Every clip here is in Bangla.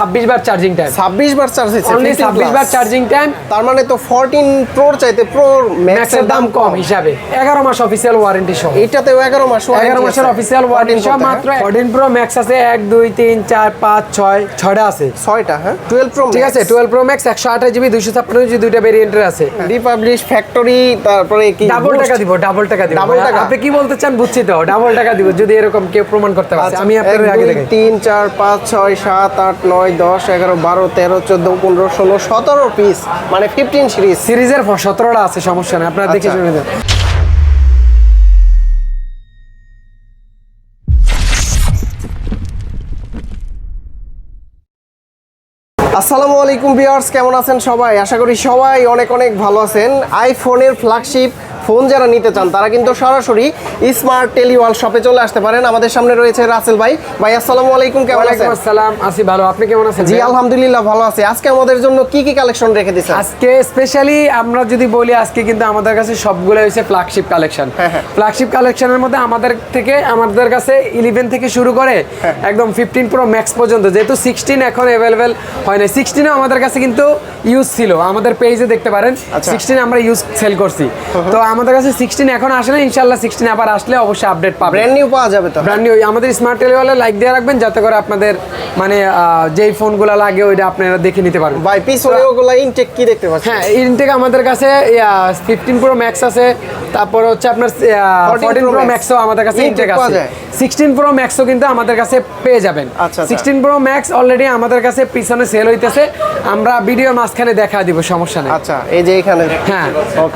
ছাব্বিশ বার চার্জিং টাইম 26 বার চার্জ হয়েছে অনলি 15 ছাব্বিশ বার চার্জিং টাইম তার মানে তো 14 প্রোর চাইতে প্রো ম্যাক্সের দাম কম হিসাবে। এগারো মাস অফিসিয়াল ওয়ারেন্টি সহ। এটাতেও 11 মাস warranty এগারো মাসের আছে। অফিসিয়াল ওয়ারেন্টি সহ মাত্র হ্যাঁ? ফোরটিন প্রো ম্যাক্স আছে এক দুই তিন চার পাঁচ ছয় ছয়টা আছে। ছয়টা হ্যাঁ? 12 প্রো ঠিক আছে টুয়েলভ প্রো ম্যাক্স একশো আঠাশ জিবি দুইশো ছাপ্পান্ন জিবি দুইটা ভেরিয়েন্টের আছে। রিপাবলিশ ফ্যাক্টরি তারপরে কি? ডাবল টাকা দিব ডাবল টাকা দিব। Double টাকা? আপনি কি বলতে চান বুঝছি তো ডাবল টাকা দিব যদি এরকম কেউ প্রমাণ করতে পারে। আচ্ছা, আমি আপনার আগে দেখাই। তিন চার পাঁচ ছয় সাত আট নয় দশ এগারো বারো তেরো চোদ্দ পনেরো ষোলো সতেরো পিস মানে ফিফটিন সিরিজ সিরিজের সতেরোটা আছে সমস্যা নেই আপনারা দেখে আচ্ছা। শুনে দেন আসসালামু আলাইকুম ভিউয়ার্স কেমন আছেন সবাই? আশা করি সবাই অনেক অনেক ভালো আছেন। আইফোনের ফ্ল্যাগশিপ ফোন যারা নিতে চান তারা কিন্তু সরাসরি স্মার্ট টেলিওয়াল শপে চলে আসতে পারেন। আমাদের সামনে রয়েছে রাসেল ভাই। ভাই আসসালামু আলাইকুম কেমন আছেন? আসসালাম আসি ভালো। আপনি কেমন আছেন জি আলহামদুলিল্লাহ ভালো আছি। আজকে আমাদের জন্য কি কি কালেকশন রেখে দিচ্ছেন আজকে স্পেশালি আমরা যদি বলি আজকে কিন্তু আমাদের কাছে সবগুলো হচ্ছে ফ্ল্যাগশিপ কালেকশন হ্যাঁ, হ্যাঁ। ফ্ল্যাগশিপ কালেকশনের মধ্যে আমাদের থেকে আমাদের কাছে ইলেভেন থেকে শুরু করে হ্যাঁ। একদম ফিফটিন প্রো ম্যাক্স পর্যন্ত যেহেতু সিক্সটিন এখন অ্যাভেলেবেল হয় না সিক্সটিনও আমাদের কাছে কিন্তু ইউজ ছিল। আমাদের পেজে দেখতে পারেন আচ্ছা। সিক্সটিন আমরা ইউজ সেল করছি। তো আমাদের কাছে সিক্সটিন এখন আসে না ইনশাল্লাহ সিক্সটিন আবার আসলে অবশ্যই আপডেট পাবে। ব্র্যান্ড নিউ পাওয়া যাবে তো? ব্র্যান্ড নিউ আমাদের স্মার্ট টেলিওয়ালে লাইক দিয়ে রাখবেন যাতে করে আপনাদের মানে যেই ফোনগুলো লাগে ওইটা আপনারা দেখে নিতে পারবেন। বাই পিস ওগুলা ইনটেক কি দেখতে পাচ্ছেন? হ্যাঁ ইনটেক আমাদের কাছে ফিফটিন প্রো ম্যাক্স আছে। তারপর হচ্ছে আপনার 14 ফোরটিন প্রো ম্যাক্সও আমাদের কাছে ইনটেক আছে? সিক্সটিন প্রো ম্যাক্সও কিন্তু আমাদের কাছে পেয়ে যাবেন। আচ্ছা। সিক্সটিন প্রো ম্যাক্স অলরেডি আমাদের কাছে পিছনে সেল হইতেছে। আমরা ভিডিওর মাঝখানে দেখা দিব সমস্যা নেই। আচ্ছা এই যে এখানে হ্যাঁ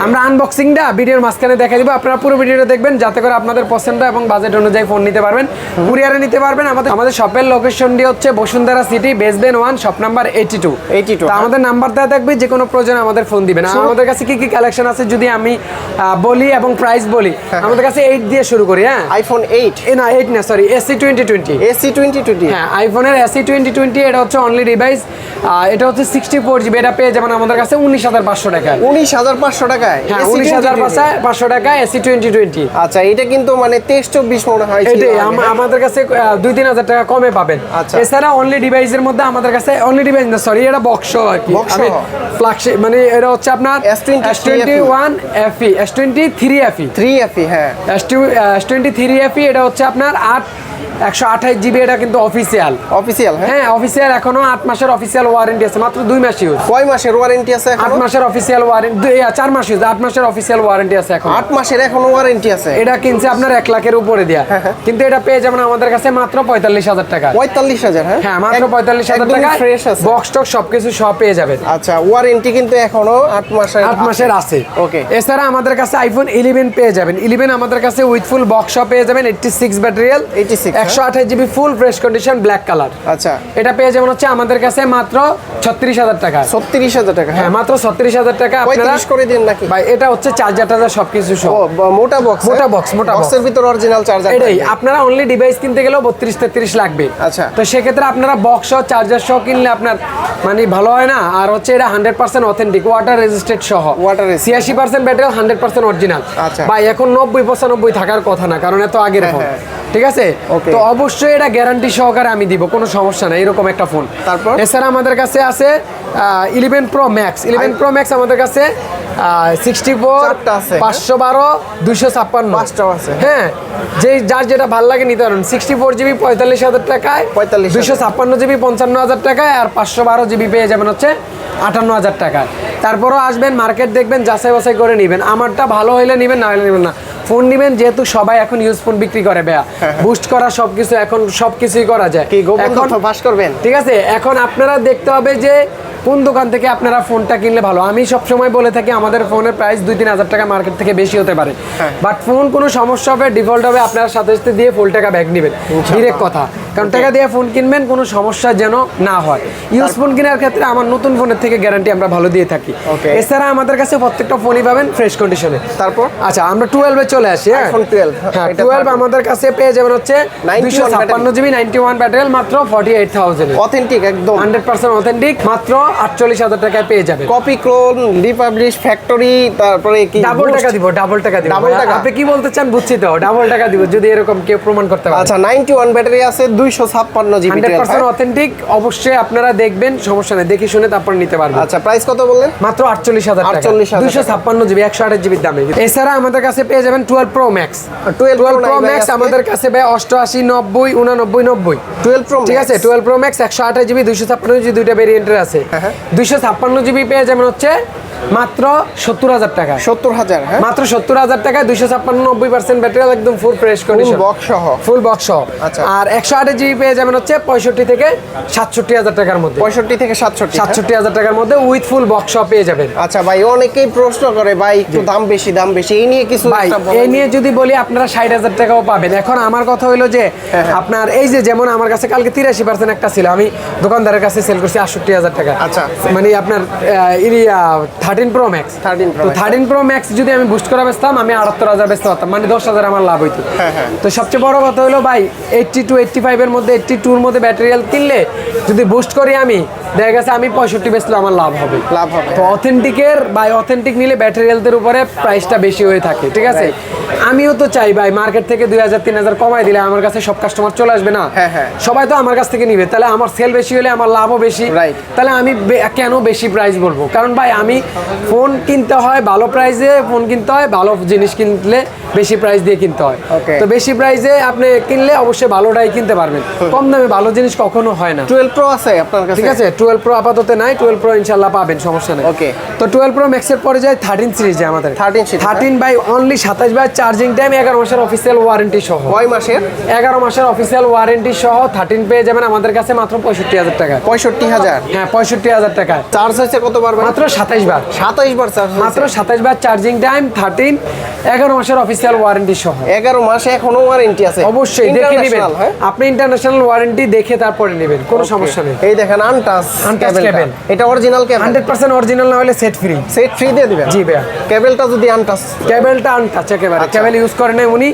আমরা আনবক্সিংটা ভিডিওর মাঝখানে দেখা দিব। আপনারা পুরো ভিডিওটা দেখবেন যাতে করে আপনাদের পছন্দ এবং বাজেট অনুযায়ী ফোন নিতে পারবেন। কুরিয়ারে নিতে পারবেন। আমাদের আমাদের শপের লোকেশনটি হচ্ছে Bashundhara city basement one shop number eighty two 82 তো আমাদের নাম্বার দেওয়া থাকবে যে কোনো প্রয়োজনে আমাদের ফোন দিবেন। আমাদের কাছে কি কি কালেকশন আছে যদি আমি বলি এবং প্রাইস বলি আমাদের কাছে এইট দিয়ে শুরু করি হ্যাঁ? আইফোন এইট এ না এইট না sorry AC twenty twenty AC twenty twenty হ্যাঁ আইফোনের এসি টোয়েন্টি টোয়েন্টি এটা হচ্ছে অনলি ডিভাইস এটা হচ্ছে সিক্সটি ফোর জিবি এটা পেয়ে যাবেন আমাদের কাছে উনিশ হাজার পাঁচশো টাকায়। উনিশ হাজার পাঁচশো টাকায়? হ্যাঁ উনিশ হাজার পাঁচশো টাকা এসি টোয়েন্টি টোয়েন্টি আচ্ছা এটা কিন্তু মানে তেইশ চব্বিশ মনে হয় এটাই? আমাদের কাছে দুই তিন হাজার টাকা কমে পাবেন। আচ্ছা। এছাড়া অনলি ডিভাইসের মধ্যে আমাদের কাছে অনলি ডিভাইস না সরি এটা বক্স আর কি। আমি ফ্ল্যাগশিপ মানে এটা হচ্ছে আপনার S20 S twenty one F E S twenty three F E three F E হ্যাঁ। এস টোয়েন্টি থ্রি এফি এটা হচ্ছে আপনার আট একশো আঠাশ জিবি এটা কিন্তু অফিসিয়াল অফিসিয়াল হ্যাঁ? হ্যাঁ অফিসিয়াল এখনও আট মাসের অফিসিয়াল ওয়ারেন্টি আছে মাত্র দুই মাস ইউজ কয় মাসের ওয়ারেন্টি আছে আট মাসের অফিসিয়াল ওয়ারেন্টি চার মাস ইউজ আট মাসের অফিসিয়াল ওয়ারেন্টি আছে এখন। আট মাসের এখনও ওয়ারেন্টি আছে? এটা কিনছে আপনার এক লাখের উপরে দেয়া। হ্যাঁ, হ্যাঁ। কিন্তু এটা পেয়ে যাবেন আমাদের কাছে মাত্র পঁয়তাল্লিশ হাজার টাকা। পঁয়তাল্লিশ হাজার হ্যাঁ? হ্যাঁ মাত্র পঁয়তাল্লিশ হাজার টাকা ফ্রেশ আছে। বক্স টক সবকিছু সব পেয়ে যাবেন। আচ্ছা ওয়ারেন্টি কিন্তু এখনও আট মাসের আট মাসের আছে। ওকে এছাড়া আমাদের কাছে আইফোন ইলেভেন পেয়ে যাবেন। ইলেভেন আমাদের কাছে উইথ ফুল বক্স পেয়ে যাবেন এইটটি সিক্স ব্যাটারিয়াল 86 হ্যাঁ। একশো আঠাশ GB full fresh condition black colour আচ্ছা। এটা পেয়ে যাবেন হচ্ছে আমাদের কাছে মাত্র ছত্রিশ হাজার টাকা। ছত্রিশ হাজার টাকা হ্যাঁ? মাত্র ছত্রিশ হাজার টাকা। আপনারা করে দিন নাকি? ভাই এটা হচ্ছে চার্জার টার্জার সবকিছু সব মোটা বক্স মোটা box, মোটা বক্সের ভিতর অরিজিনাল চার্জার এটাই। আপনারা অনলি ডিভাইস কিনতে গেলেও বত্রিশ তেত্রিশ লাগবে। আচ্ছা। তো সেক্ষেত্রে আপনারা বক্স সহ চার্জার সহ কিনলে আপনার মানে ভালো হয় না। আর হচ্ছে এটা hundred percent authentic water resisted সহ। Resistant। ছিয়াশি percent battery hundred percent original আচ্ছা। ভাই এখন নব্বই পঁচানব্বই থাকার কথা না কারণ এত আগের হ্যাঁ, ফোন হ্যাঁ। ঠিক আছে? তো অবশ্যই এটা গ্যারান্টি সহকারে আমি দিব কোনো সমস্যা নাই এরকম একটা ফোন তারপর? এছাড়া আমাদের কাছে আছে eleven pro max eleven pro max আমাদের কাছে সিক্সটি ফোর? পাঁচশো বারো দুইশো ছাপ্পান্ন। আছে। হ্যাঁ যে যার যেটা ভালো লাগে নিতে পারেন। সিক্সটি ফোর জিবি পঁয়তাল্লিশ হাজার টাকায় 45,000 দুইশো ছাপ্পান্ন জিবি পঞ্চান্ন হাজার টাকায় আর পাঁচশো বারো জিবি পেয়ে যাবেন হচ্ছে আটান্ন হাজার টাকায়। তারপরও আসবেন মার্কেট দেখবেন যাচাই বাছাই করে নেবেন। আমারটা ভালো হইলে নেবেন না হলে নেবেন না। ফোন নিবেন যেহেতু সবাই এখন ইউজ ফোন বিক্রি করে বেয়া বুস্ট করা সবকিছু এখন সবকিছুই করা যায়। কি গোপন কথা ফাঁস করবেন? ঠিক আছে এখন আপনারা দেখতে হবে যে কোন দোকান থেকে আপনারা ফোনটা কিনলে ভালো? আমি সব সময় বলে থাকি আমাদের ফোনের প্রাইস দুই তিন হাজার টাকা মার্কেট থেকে বেশি হতে পারে। হ্যাঁ। বাট ফোন কোনো সমস্যা হবে ডিফল্ট হবে আপনারা সাথে সাথে দিয়ে ফুল টাকা ব্যাগ নেবেন। ডিরেক্ট কথা। কারণ টাকা দিয়ে ফোন কিনবেন কোনো সমস্যা যেন না হয়। ইউজ ফোন কেনার ক্ষেত্রে আমার নতুন ফোনের থেকে গ্যারান্টি আমরা ভালো দিয়ে থাকি। এছাড়া আমাদের কাছে প্রত্যেকটা ফোনই পাবেন ফ্রেশ কন্ডিশনে তারপর? আচ্ছা আমরা টুয়েলভে চলে আসি হ্যাঁ? iPhone 12 হ্যাঁ টুয়েলভ আমাদের কাছে পেয়ে যাবেন হচ্ছে দুইশো ছাপ্পান্ন জিবি নাইনটি ওয়ান ব্যাটারি মাত্র ফর্টি এইট থাউজেন্ড অথেন্টিক একদম। হান্ড্রেড পার্সেন্ট অথেন্টিক মাত্র আটচল্লিশ হাজার টাকায় পেয়ে যাবেন। কপি ক্লোন রিপাবলিশ ফ্যাক্টরি তারপরে কি? ডাবল টাকা দিব ডাবল টাকা দিব। Double টাকা? আপনি কি বলতে চান বুঝছি তো ডাবল টাকা দিব যদি এরকম কেউ প্রমাণ করতে পারে। আচ্ছা নাইনটি ওয়ান ব্যাটারি আছে দুইশো ছাপ্পান্ন জিবি হান্ড্রেড পার্সেন্ট অথেন্টিক অবশ্যই আপনারা দেখবেন সমস্যা নেই দেখে শুনে তারপর নিতে পারবেন। আচ্ছা প্রাইস কত বললেন? মাত্র আটচল্লিশ হাজার টাকা। 48,000 দুইশো ছাপ্পান্ন জিবি একশো আঠাশ জিবির দামে। এছাড়া আমাদের কাছে পেয়ে যাবেন twelve pro max 12 twelve pro max আমাদের কাছে ভাই অষ্টআশি নব্বই উনানব্বই নব্বই। টুয়েলভ প্রো ঠিক আছে টুয়েলভ প্রো ম্যাক্স একশো আঠাশ জিবি দুইশো ছাপ্পান্ন জিবি দুইটা ভেরিয়েন্টের আছে। হ্যাঁ। দুইশো ছাপ্পান্ন জিবি পেয়ে যাবেন হচ্ছে মাত্র সত্তর হাজার টাকা। সত্তর হাজার হ্যাঁ? মাত্র সত্তর হাজার টাকায় দুইশো ছাপ্পান্ন নব্বই পার্সেন্ট ব্যাটারি একদম ফুল ফ্রেশ কন্ডিশন বক্স সহ? ফুল বক্স সহ। আচ্ছা। আর একশো আঠাশ জিবি পেয়ে যাবেন হচ্ছে পঁয়ষট্টি থেকে সাতষট্টি হাজার টাকার মধ্যে। পঁয়ষট্টি থেকে সাতষট্টি হ্যাঁ? সাতষট্টি হাজার টাকার মধ্যে উইথ ফুল বক্স সহ পেয়ে যাবেন। আচ্ছা ভাই অনেকেই প্রশ্ন করে ভাই একটু দাম বেশি দাম বেশি এই নিয়ে কিছু ভাই এই নিয়ে যদি বলি আপনারা ষাট হাজার টাকাও পাবেন। এখন আমার কথা হলো যে হ্যাঁ, আপনার এই যে যেমন আমার কাছে কালকে তিরাশি পার্সেন্ট একটা ছিল আমি দোকানদারের কাছে সেল করছি আটষট্টি হাজার টাকা। আচ্ছা। মানে আপনার থার্টিন প্রো ম্যাক্স 13 Pro তো থার্টিন প্রো ম্যাক্স যদি আমি বুস্ট করে বেচতাম আমি আটাত্তর হাজার বেচতে পারতাম। মানে দশ হাজার আমার লাভ হইতো। হ্যাঁ, হ্যাঁ। তো সবচেয়ে বড় কথা হলো ভাই এইটটি টু এইটটি ফাইভের মধ্যে এইটটি টুর মধ্যে ব্যাটারিয়াল কিনলে যদি বুস্ট করি আমি দেখা গেছে আমি পঁয়ষট্টি বেচলে আমার লাভ হবে। লাভ হবে। তো অথেন্টিকের বাই অথেন্টিক নিলে ব্যাটারিয়ালদের উপরে প্রাইসটা বেশি হয়ে থাকে ঠিক আছে? আমিও তো চাই ভাই মার্কেট থেকে দুই হাজার তিন হাজার কমাই দিলে আমার কাছে সব কাস্টমার চলে আসবে না। হ্যাঁ, হ্যাঁ। সবাই তো আমার কাছ থেকে নিবে তাহলে আমার সেল বেশি হলে আমার লাভও বেশি. তাহলে আমি কেন বেশি প্রাইস বলব? কারণ ভাই আমি ফোন কিনতে হয় ভালো প্রাইসে ফোন কিনতে হয় ভালো জিনিস কিনলে বেশি প্রাইস দিয়ে কিনতে হয়। তো বেশি প্রাইসে আপনি কিনলে অবশ্যই ভালোটাই কিনতে পারবেন। কম দামে ভালো জিনিস কখনো হয় না। টুয়েলভ প্রো আছে আপনার কাছে? ঠিক আছে টুয়েলভ প্রো আপাতত নাই টুয়েলভ প্রো ইনশাল্লাহ পাবেন সমস্যা নেই। Okay. তো টুয়েলভ প্রো ম্যাক্সের পরে যায় থার্টিন সিরিজে আমাদের। 13 series, থার্টিন বাই অনলি সাতাশ বাই চার্জিং টাইম এগারো মাসের অফিসিয়াল ওয়ারেন্টি সহ। কয় মাসের? এগারো মাসের অফিসিয়াল ওয়ারেন্টি সহ থার্টিন পেয়ে যাবেন আমাদের কাছে মাত্র পঁয়ষট্টি হাজার টাকা। পঁয়ষট্টি হাজার? হ্যাঁ পঁয়ষট্টি হাজার টাকা। চার্জ হয়েছে কতবার ভাই? মাত্র সাতাশ বার। সাতাইশ বার চার্জ মাত্র সাতাইশ বার চার্জিং টাইম থার্টিন এগারো মাসের অফিসিয়াল ওয়ারেন্টি সহ। এগারো মাসে এখনও ওয়ারেন্টি আছে। অবশ্যই দেখে নেবেন। হ্যাঁ? আপনি ইন্টারন্যাশনাল ওয়ারেন্টি দেখে তারপরে নেবেন কোনো সমস্যা নেই। এই দেখেন আনটাস কেবলটা। cable। এটা original cable hundred percent original না হলে সেট ফ্রি সেট ফ্রি দিয়ে দিবেন। জি ভাইয়া। কেবলটা যদি আনটাস ক্যাবেলটা আনটাচ একেবারে। ক্যাবেল ইউজ করে নাই উনি।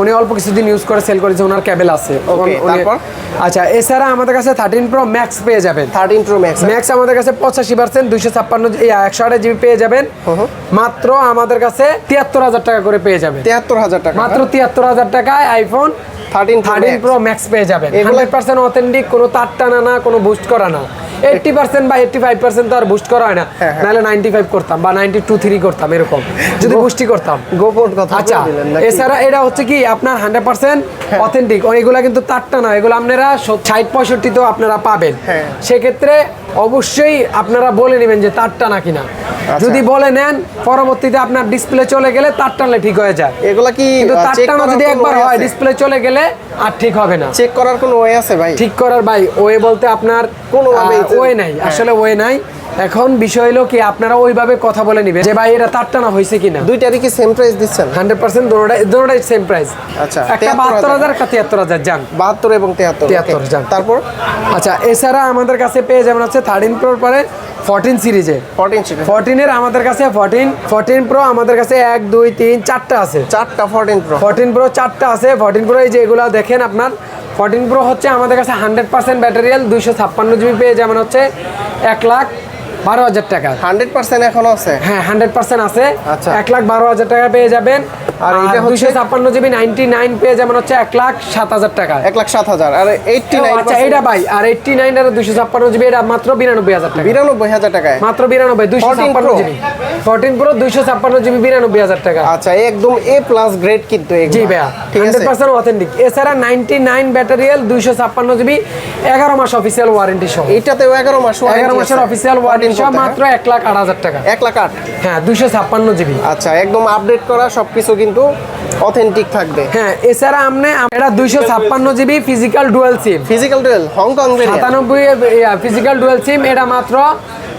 উনি অল্প কিছুদিন ইউজ করে সেল করেছে ওনার ক্যাবেল আছে। তারপর? আচ্ছা এছাড়া আমাদের কাছে থার্টিন প্রো ম্যাক্স পেয়ে যাবেন। থার্টিন প্রো ম্যাক্স ম্যাক্স আমাদের কাছে পঁচাশি পার্সেন্ট দুইশো ছাপ্পান্ন একশো আঠাশ জিবি পেয়ে যাবেন। মাত্র আমাদের কাছে তিয়াত্তর হাজার টাকা করে পেয়ে যাবেন। তিয়াত্তর হাজার টাকা মাত্র তিয়াত্তর হাজার টাকায় iPhone thirteen thirteen pro max পেয়ে যাবেন। হান্ড্রেড পার্সেন্ট অথেন্টিক কোনো তার টানা না কোনো বুস্ট করা না। এইটটি পার্সেন্ট বা এইটটি ফাইভ পার্সেন্ট তো আর বুস্ট করা হয় না হ্যাঁ, হ্যাঁ। নাহলে নাইনটি ফাইভ করতাম বা নাইনটি টু থ্রি করতাম এরকম যদি বুস্টি করতাম গোপন কথা আচ্ছা? এছাড়া এটা হচ্ছে কি আপনার হান্ড্রেড পার্সেন্ট। অথেন্টিক এগুলা কিন্তু তারটা না এগুলো আপনারা ষাট পঁয়ষট্টি তো আপনারা পাবেন হ্যাঁ। সেক্ষেত্রে অবশ্যই আপনারা বলে নেবেন যে তারটা না। কিনা আচ্ছা। যদি বলে নেন পরবর্তীতে আপনার ডিসপ্লে চলে গেলে তার টানলে ঠিক হয়ে যায়। এগুলা কি তার টানা যদি একবার হয় ডিসপ্লে চলে গেলে আর ঠিক হবে না। চেক করার কোনো ওয়ে আছে ভাই? ঠিক করার ভাই ওয়ে বলতে আপনার কোনো ওয়ে নাই। হ্যাঁ। আসলে ওয়ে নাই। এখন বিষয় হলো কি আপনারা ওইভাবে কথা বলে নিবেন যে ভাই এটা তার টানা হয়েছে কিনা? দুইটারই কি সেম প্রাইস দিচ্ছেন? হান্ড্রেড পার্সেন্ট দোনোটাই দোনোটাই সেম প্রাইস আচ্ছা, একটা বাহাত্তর হাজার একটা তিয়াত্তর হাজার যান। বাহাত্তর এবং তিয়াত্তর okay. যান। তারপর? আচ্ছা এছাড়া আমাদের কাছে পেয়ে যেমন হচ্ছে থার্টিন প্রোর পরে ফোরটিন সিরিজে ফোরটিন সিরিজ ফোরটিনের আমাদের কাছে ফোরটিন ফোরটিন প্রো আমাদের কাছে এক দুই তিন চারটা আছে। চারটা ফোরটিন প্রো ফোরটিন প্রো চারটা আছে। ফোরটিন প্রো এই যে এগুলো দেখেন আপনার ফোরটিন প্রো হচ্ছে আমাদের কাছে হান্ড্রেড পার্সেন্ট ব্যাটারিয়াল দুইশো ছাপ্পান্ন জিবি পেয়ে যেমন হচ্ছে এক লাখ বারো হাজার টাকা। হান্ড্রেড পার্সেন্ট এখনও আছে? হ্যাঁ হান্ড্রেড পার্সেন্ট আছে। আচ্ছা। এক লাখ বারো হাজার টাকা পেয়ে যাবেন। আর এটা হচ্ছে? দুইশো ছাপ্পান্ন জিবি নাইনটি নাইন পেয়ে যাবেন হচ্ছে এক লাখ সাত হাজার টাকা। এক লাখ সাত হাজার। আর এইটটি ও, নাইন আচ্ছা এটা ভাই আর এইটটি নাইন আর দুইশো ছাপ্পান্ন জিবি এটা মাত্র টাকা। টাকায়। মাত্র বিরানব্বই দুইশো 14 ছাপ্পান্ন Pro? জিবি। ফোরটিন প্রো দুইশো ছাপ্পান্ন জিবি বিরানব্বই হাজার টাকা। আচ্ছা একদম এ প্লাস গ্রেড কিন্তু। জি ভাইয়া ঠিক হান্ড্রেড আছে পার্সেন্ট অথেন্টিক এছাড়া নাইনটি নাইন ব্যাটারিয়াল দুইশো ছাপ্পান্ন জিবি এগারো মাস অফিসিয়াল ওয়ারেন্টি সহ। এটাতেও এগারো মাস warranty এগারো মাসের আছে। অফিসিয়াল ওয়ারেন্টি সহ মাত্র এক লাখ আট হাজার টাকা। হ্যাঁ? এক লাখ আট। হ্যাঁ দুইশো ছাপ্পান্ন জিবি। আচ্ছা একদম আপডেট করা সবকিছু কিন্তু অথেন্টিক থাকবে। হ্যাঁ এছাড়া আপনি এটা দুইশো ছাপ্পান্ন GB physical dual sim physical dual Hong Kong সাতানব্বই ফিজিক্যাল ডুয়েল সিম এটা মাত্র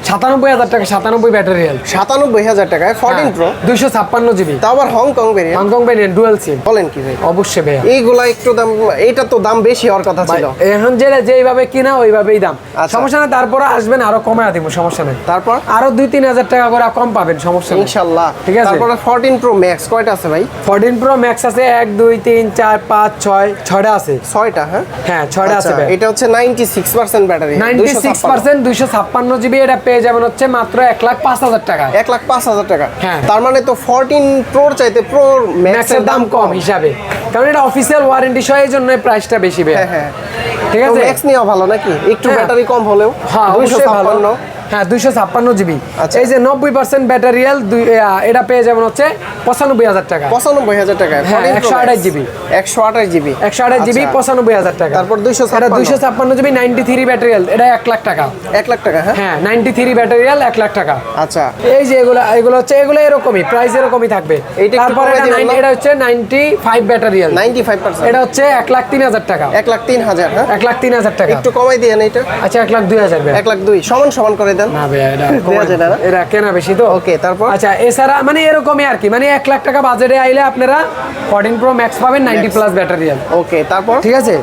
সাতানব্বই হাজার টাকা সাতানব্বই ব্যাটারি সাতানব্বই হাজার টাকায় হ্যাঁ। ফোরটিন প্রো দুইশো ছাপ্পান্ন জিবি তা আবার Hong Kong variant Hong Kong variant dual sim বলেন কি ভাই? অবশ্যই ভাইয়া। এইগুলা একটু দাম এইটা তো দাম বেশি হওয়ার কথা ছিল। এখন যেটা যেইভাবে কিনা ওইভাবেই দাম। আচ্ছা। সমস্যা নেই তারপরে আসবেন আরও কমায় দিব সমস্যা নেই। তারপর? আরও দুই তিন হাজার টাকা করে কম পাবেন সমস্যা নেই। ইনশাল্লাহ। ঠিক আছে। তারপরে ফোরটিন প্রো ম্যাক্স কয়টা আছে ভাই? ফোরটিন প্রো ম্যাক্স আছে এক দুই তিন চার পাঁচ ছয় ছয়টা আছে। ছয়টা হ্যাঁ? হ্যাঁ ছয়টা আছে আচ্ছা, এটা হচ্ছে ninety six percent battery ninety six percent দুইশো ছাপ্পান্ন জিবি এটা পেয়ে যাবেন হচ্ছে মাত্র এক লাখ পাঁচ হাজার টাকা। এক লাখ পাঁচ হাজার টাকা। হ্যাঁ। তার মানে তো ফোরটিন প্রোর চাইতে প্রোর ম্যাক্সের দাম কম হিসাবে। কারণ এটা অফিসিয়াল ওয়ারেন্টি সহ এই জন্য প্রাইসটা বেশি হ্যাঁ হ্যাঁ। ঠিক আছে? ম্যাক্স নেওয়া ভালো নাকি? একটু। ব্যাটারি কম হলেও হ্যাঁ অবশ্যই ভালো। হ্যাঁ দুইশো ছাপ্পান্ন জিবি। আচ্ছা। এই যে নব্বই পার্সেন্ট ব্যাটারিয়াল এটা পেয়ে যাবেন হচ্ছে পঁচানব্বই হাজার টাকা। পঁচানব্বই হাজার টাকা হ্যাঁ, 128 GB একশো আঠাশ জিবি। একশো আঠাশ জিবি পঁচানব্বই হাজার টাকা। আচ্ছা। তারপর 256 এটা দুইশো ছাপ্পান্ন জিবি নাইনটি থ্রি ব্যাটারিয়াল এটা এক লাখ টাকা। এক লাখ টাকা হ্যাঁ? নাইনটি থ্রি ব্যাটারিয়াল এক লাখ টাকা। আচ্ছা। এই যে এগুলো এগুলো হচ্ছে এগুলো এরকমই প্রাইস এরকমই থাকবে। এইটা তারপরে এটা দিবেন 90 না? এটা হচ্ছে নাইনটি ফাইভ ব্যাটারিয়াল নাইনটি ফাইভ পার্সেন্ট এটা হচ্ছে এক লাখ তিন হাজার টাকা। এক লাখ তিন হাজার হ্যাঁ? এক লাখ তিন হাজার টাকা। একটু কমাই দিয়ে এটা আচ্ছা এক লাখ দুই হাজার। এক লাখ দুই সমান সমান করে না এটা? এটা কেনা বেশি তো। ওকে তারপর? আচ্ছা এছাড়া মানে এরকমই আর কি মানে এক লাখ টাকা বাজেটে আইলে আপনারা ফোরটিন প্রো ম্যাক্স পাবেন নাইনটি প্লাস ব্যাটারি ওকে তারপর? ঠিক আছে?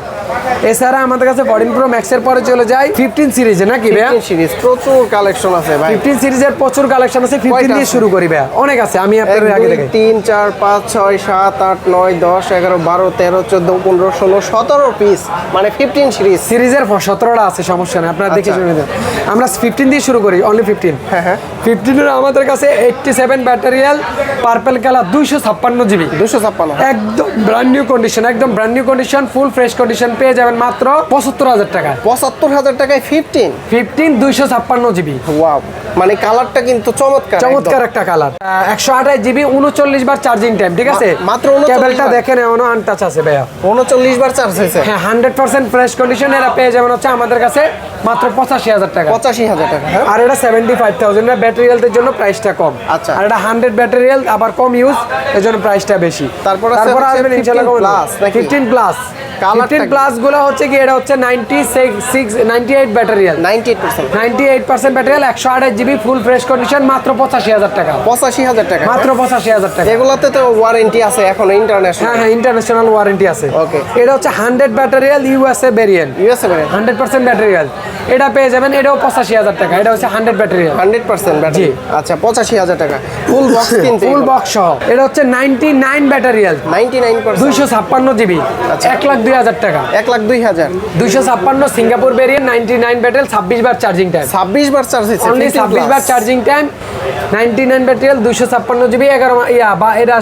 এছাড়া আমাদের কাছে ফোরটিন প্রো ম্যাক্সের পরে চলে যায় ফিফটিন সিরিজে নাকি ভাইয়া? সিরিজ প্রচুর কালেকশন আছে ভাই। ফিফটিন সিরিজের প্রচুর কালেকশন আছে ফিফটিন দিয়ে শুরু করি ভাইয়া। অনেক আছে আমি আপনাদের আগে দেখে। তিন চার পাঁচ ছয় সাত আট নয় দশ এগারো বারো তেরো চোদ্দ পনেরো ষোলো সতেরো পিস মানে ফিফটিন সিরিজ সিরিজের সতেরোটা আছে সমস্যা নেই আপনারা দেখে আচ্ছা। শুনে দেন আমরা ফিফটিন দিয়ে শুরু করি অনলি ফিফটিন হ্যাঁ হ্যাঁ। ফিফটিনের আমাদের কাছে এইটটি সেভেন ব্যাটারিয়াল পার্পেল কালার দুইশো ছাপ্পান্ন জিবি দুশো ছাপ্পান্ন। একদম ব্র্যান্ড নিউ কন্ডিশন একদম brand new condition full fresh condition পেয়ে যাবেন মাত্র পঁচাত্তর হাজার টাকা। পঁচাত্তর হাজার টাকায় ফিফটিন ফিফটিন দুইশো ছাপ্পান্ন জিবি। ওয়াও মানে কালারটা কিন্তু চমৎকার চমৎকার একটা কালার। একশো আঠাশ জিবি উনচল্লিশ বার চার্জিং টাইম ঠিক আছে? মাত্র 39 কেবলটা। দেখেন এমনও আনটাচ আছে ভাইয়া। উনচল্লিশ বার চার্জ হয়েছে। হ্যাঁ হান্ড্রেড পার্সেন্ট ফ্রেশ কন্ডিশন এরা পেয়ে যাবেন হচ্ছে আমাদের কাছে মাত্র পঁচাশি হাজার টাকা। পঁচাশি হাজার টাকা হ্যাঁ? আর এটা সেভেন্টি ফাইভ থাউজেন্ড ব্যাটারি হেলথের জন্য প্রাইসটা কম। আচ্ছা। আর এটা হান্ড্রেড ব্যাটারি হেলথ আবার কম ইউজ এর জন্য প্রাইসটা বেশি। তারপর তারপর আসবেন 15 ইনশাআল্লাহ plus ফিফটিন প্লাস ফিফটিন প্লাসগুলো হচ্ছে কি এটা হচ্ছে ninety six ninety eight battery ninety eight percent ninety eight percent ব্যাটারিয়াল একশো আঠাশ জিবি ফুল ফ্রেশ কন্ডিশন মাত্র পঁচাশি হাজার টাকা। পঁচাশি হাজার টাকা। মাত্র পঁচাশি হাজার টাকা। এগুলোতে তো ওয়ারেন্টি আছে এখন হ্যাঁ ইন্টারন্যাশনাল হ্যাঁ ইন্টারন্যাশনাল ওয়ারেন্টি আছে। ওকে এটা হচ্ছে hundred ব্যাটারিয়াল USA variant USA brand hundred percent battery health এটা পেয়ে যাবেন এটাও পঁচাশি হাজার টাকা এটা হচ্ছে hundred battery hundred percent battery আচ্ছা পঁচাশি হাজার টাকা। ফুল বক্স কিনতে ফুল বক্স সহ। এটা হচ্ছে ninety nine battery ninety nine দুইশো ছাপ্পান্ন জিবি। আচ্ছা। এক লাখ দুই হাজার টাকা। এক লাখ দুই হাজার। দুইশো ছাপ্পান্ন Singapore variant ninety nine battery ছাব্বিশ বার চার্জিং টাইম ছাব্বিশ বার চার্জ অনলি 15 ছাব্বিশ বার charging time ninety nine battery দুইশো ছাপ্পান্ন জিবি এগারো ইয়া বা এটা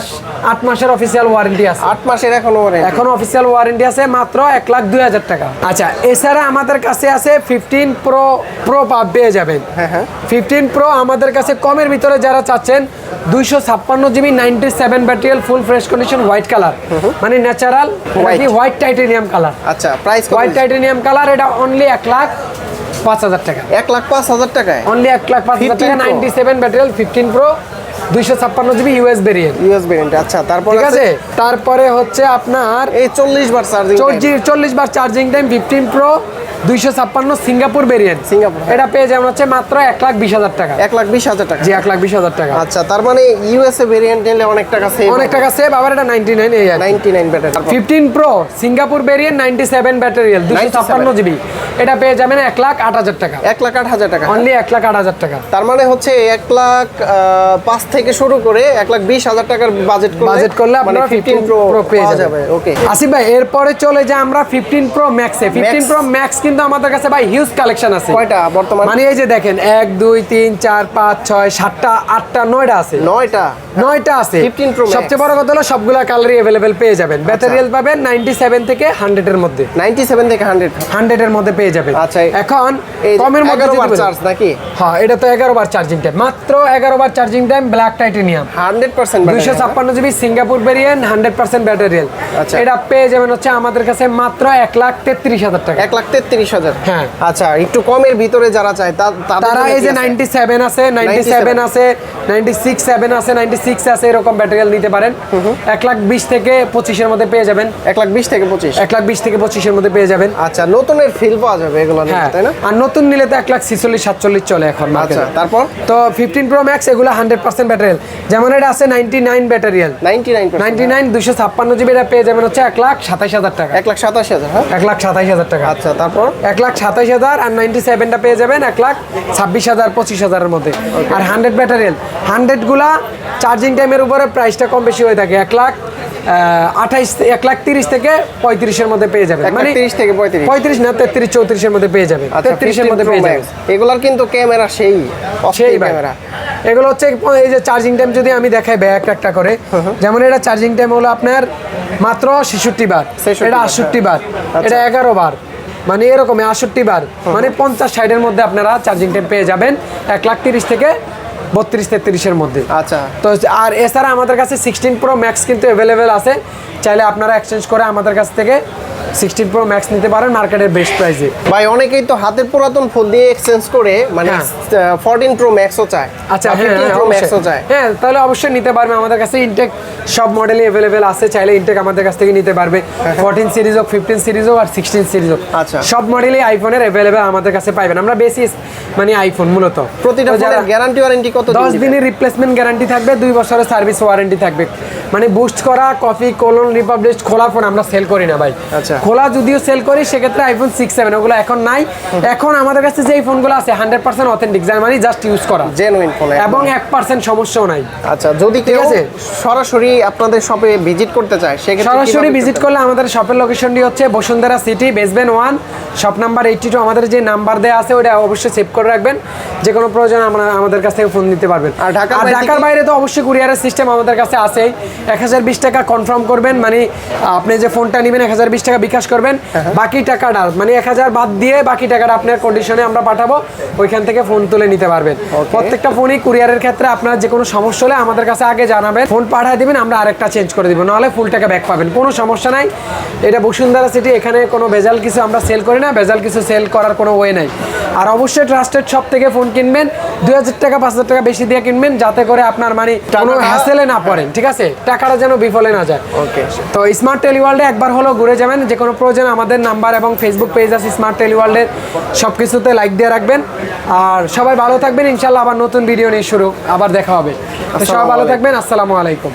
আট মাসের অফিসিয়াল ওয়ারেন্টি আছে। আট মাসের এখনও এখন অফিসিয়াল ওয়ারেন্টি আছে মাত্র এক লাখ দুই হাজার টাকা। আচ্ছা এছাড়া আমাদের কাছে আছে ফিফটিন প্রো প্রো পেয়ে যাবেন। হ্যাঁ হ্যাঁ। ফিফটিন প্রো আমাদের কাছে কমের ভিতরে যারা চাচ্ছেন দুইশো ছাপ্পান্ন GB ninety seven ব্যাটারিয়াল full fresh condition white colour মানে ন্যাচারাল হোয়াইট টাইটেনিয়াম কালার আচ্ছা প্রাইস হোয়াইট টাইটেনিয়াম কালার এটা অনলি এক লাখ পাঁচ হাজার টাকা। এক লাখ পাঁচ হাজার টাকায়? অনলি এক লাখ পাঁচ হাজার টাকা নাইনটি সেভেন ব্যাটারিয়াল ফিফটিন প্রো দুইশো ছাপ্পান্ন GB US variant US variant আচ্ছা তারপর ঠিক আছে? তারপরে হচ্ছে আপনার এই চল্লিশ বার চার্জিং চল্লিশ বার চার্জিং টাইম ফিফটিন প্রো দুইশো ছাপ্পান্ন সিঙ্গাপুর ভেরিয়েন্ট সিঙ্গাপুর। এটা পেয়ে যাবেন হচ্ছে মাত্র এক লাখ বিশ হাজার টাকা। এক লাখ বিশ হাজার টাকা। জি এক লাখ বিশ হাজার টাকা। আচ্ছা তার মানে ইউএসএ ভেরিয়েন্ট নিলে অনেক টাকা সেভ অনেক টাকা সেভ আবার এটা ninety nine ninety nine battery fifteen pro Singapore variant ninety seven ব্যাটারিয়াল দুশো ছাপ্পান্ন জিবি এটা পেয়ে যাবেন এক লাখ আট হাজার টাকা। এক লাখ আট হাজার টাকা। অনলি এক লাখ আট হাজার টাকা। তার মানে হচ্ছে এক লাখ পাঁচ থেকে শুরু করে এক লাখ বিশ হাজার টাকার বাজেট বাজেট করলে মানে আপনারা ফিফটিন প্রো প্রো পেয়ে যাবে ওকে আসিফ ভাই এরপরে চলে যায় আমরা ফিফটিন প্রো ম্যাক্সে ফিফটিন প্রো ম্যাক্স কিন্তু আমাদের কাছে ভাই হিউজ কালেকশন আছে। কয়টা বর্তমান? মানে এই যে দেখেন এক দুই তিন চার পাঁচ ছয় সাতটা আটটা নয়টা আছে। নয়টা? নয়টা আছে। 15 Pro Max। সবচেয়ে বড় কথা হলো সবগুলা কালারই অ্যাভেলেবেল পেয়ে যাবেন। ব্যাটারি হেলথ পাবেন নাইনটি সেভেন থেকে হান্ড্রেড এর মধ্যে। নাইনটি সেভেন থেকে হান্ড্রেড হান্ড্রেড এর মধ্যে পেয়ে যাবেন আচ্ছা, এখন এই কমের মধ্যে যদি বার চার্জ নাকি? হ্যাঁ এটা তো এগারো বার চার্জিং টাইম মাত্র এগারো বার charging time black titanium hundred percent দুইশো ছাপ্পান্ন GB Singapore variant hundred percent ব্যাটারিয়াল আচ্ছা। এটা পেয়ে যাবেন হচ্ছে আমাদের কাছে মাত্র এক লাখ তেত্রিশ হাজার টাকা। এক লাখ তেত্রিশ পঁয়ত্রিশ হাজার। হ্যাঁ। আচ্ছা একটু কমের ভিতরে যারা চায় তারা এই যে আছে? নাইনটি সেভেন আছে নাইনটি সেভেন আছে নাইনটি সিক্স সেভেন আছে নাইনটি সিক্স আছে এরকম ব্যাটারিয়াল নিতে পারেন। এক লাখ বিশ থেকে পঁচিশের মধ্যে পেয়ে যাবেন। এক লাখ বিশ থেকে পঁচিশ। এক লাখ বিশ থেকে পঁচিশের মধ্যে পেয়ে যাবেন। আচ্ছা নতুনের ফিল পাওয়া যাবে এগুলো হ্যাঁ। তাই না? আর নতুন নিলে তো এক লাখ ছিচল্লিশ সাতচল্লিশ চলে এখন আচ্ছা তারপর? তো ফিফটিন প্রো ম্যাক্স এগুলো হান্ড্রেড পার্সেন্ট ব্যাটারিয়াল যেমন এটা আছে নাইনটি নাইন ব্যাটারিয়াল নাইনটি নাইন নাইনটি নাইন দুশো ছাপ্পান্ন জিবি এটা পেয়ে যাবেন হচ্ছে এক লাখ সাতাইশ হাজার টাকা। এক লাখ সাতাশ হাজার হ্যাঁ? এক লাখ সাতাইশ হাজার টাকা। আচ্ছা তারপর? এক লাখ সাতাইশ হাজার আর নাইনটি সেভেনটা পেয়ে যাবেন এক লাখ ছাব্বিশ হাজার পঁচিশ হাজারের মধ্যে। আর হান্ড্রেড ব্যাটারিয়াল হান্ড্রেডগুলা চার্জিং টাইমের উপরে প্রাইসটা কম বেশি হয়ে থাকে। এক লাখ আঠাইশ এক লাখ তিরিশ থেকে পঁয়ত্রিশের মধ্যে পেয়ে যাবেন। লাখ তিরিশ থেকে পঁয়ত্রিশ। পঁয়ত্রিশ না তেত্রিশ চৌত্রিশের মধ্যে পেয়ে যাবেন আচ্ছা তেত্রিশের মধ্যে পেয়ে যাবেন এগুলার কিন্তু ক্যামেরা সেই সেই ক্যামেরা। এগুলো হচ্ছে এই যে চার্জিং টাইম যদি আমি দেখাই ভাই একটা একটা করে যেমন এটা চার্জিং টাইম হলো আপনার মাত্র ছেষট্টি বার। 66 এটা আটষট্টি বার। আচ্ছা। এটা এগারো বার। মানে এরকম আটষট্টি বার। মানে পঞ্চাশ ষাটের মধ্যে আপনারা চার্জিং টাইম পেয়ে যাবেন। এক লাখ তিরিশ থেকে বত্রিশ তেত্রিশের মধ্যে। আচ্ছা। তো আর এছাড়া আমাদের কাছে সিক্সটিন প্রো ম্যাক্স কিন্তু অ্যাভেলেবেল আছে। চাইলে আপনারা এক্সচেঞ্জ করে আমাদের কাছ থেকে সিক্সটিন প্রো ম্যাক্স নিতে পারেন মার্কেটের বেস্ট প্রাইসে ভাই অনেকেই তো হাতের পুরাতন ফোন দিয়ে এক্সচেঞ্জ করে মানে হ্যাঁ। ফোরটিন প্রো ম্যাক্সও চায়। আচ্ছা বা হ্যাঁ 15 হ্যাঁ, প্রো ম্যাক্সও চায়। হ্যাঁ তাহলে অবশ্যই নিতে পারবে। আমাদের কাছে ইনটেক সব মডেলই অ্যাভেলেবেল আছে চাইলে ইনটেক আমাদের কাছ থেকে নিতে পারবে। ফোরটিন সিরিজ হোক ফিফটিন সিরিজ হোক আর সিক্সটিন সিরিজ হোক। আচ্ছা। সব মডেলই আইফোনের অ্যাভেলেবেল আমাদের কাছে পাইবেন। আমরা বেশি মানে আইফোন মূলত। প্রতিটা গ্যারান্টি ওয়ারেন্টি কত দশ? দিনের রিপ্লেসমেন্ট গ্যারান্টি থাকবে দুই বছরের সার্ভিস ওয়ারেন্টি থাকবে। মানে বুস্ট করা কফি কোলন রিপাবলিশ খোলা ফোন আমরা সেল করি না ভাই। আচ্ছা। খোলা যদিও সেল করি সেক্ষেত্রে আইফোন সিক্স সেভেন ওগুলো এখন নাই। এখন আমাদের কাছে যে ফোনগুলো আছে হান্ড্রেড পার্সেন্ট অথেন্টিক যার মানে জাস্ট ইউজ করা। জেনুইন ফোন এবং এক পার্সেন্ট সমস্যাও নাই। আচ্ছা যদি কেউ আছে? সরাসরি আপনাদের শপে ভিজিট করতে চায় সেক্ষেত্রে সরাসরি ভিজিট করলে আমাদের শপের লোকেশনটি হচ্ছে Bashundhara city basement one shop number eighty two আমাদের যে নাম্বার দেওয়া আছে ওটা অবশ্যই সেভ করে রাখবেন। যে কোনো প্রয়োজন আমরা আমাদের কাছ থেকে ফোন নিতে পারবেন। আর ঢাকার বাইরে ঢাকার বাইরে তো অবশ্যই কুরিয়ারের সিস্টেম আমাদের কাছে আছেই। এক হাজার বিশ টাকা কনফার্ম করবেন মানে আপনি যে ফোনটা নেবেন এক হাজার বিশ টাকা বিকাশ করবেন বাকি টাকাটা মানে এক হাজার বাদ দিয়ে বাকি টাকাটা আপনার কন্ডিশনে আমরা পাঠাবো ওইখান থেকে ফোন তুলে নিতে পারবেন। প্রত্যেকটা ফোনই কুরিয়ারের ক্ষেত্রে আপনার যে কোনো সমস্যা হলে আমাদের কাছে আগে জানাবেন ফোন পাঠিয়ে দিবেন আমরা আরেকটা চেঞ্জ করে দিব নাহলে ফুল টাকা ব্যাক পাবেন কোনো সমস্যা নাই। এটা বসুন্ধরা সিটি এখানে কোনো ভেজাল কিছু আমরা সেল করি না ভেজাল কিছু সেল করার কোনো ওয়ে নাই। আর অবশ্যই ট্রাস্টেড শপ থেকে ফোন কিনবেন দুই হাজার টাকা পাঁচ হাজার টাকা বেশি দিয়ে কিনবেন যাতে করে আপনার মানে কোনো হ্যাসেলে না পড়েন ঠিক আছে? টাকাটা যেন বিফলে না যায়। ওকে তো স্মার্ট টেলিওয়ার্ল্ডে একবার হলো ঘুরে যাবেন যে কোনো প্রয়োজন আমাদের নাম্বার এবং ফেসবুক পেজ আছে স্মার্ট টেলিওয়ার্ল্ডের সব কিছুতে লাইক দিয়ে রাখবেন। আর সবাই ভালো থাকবেন ইনশাল্লাহ আবার নতুন ভিডিও নিয়ে শুরু আবার দেখা হবে। তো সবাই ভালো থাকবেন আসসালামু আলাইকুম।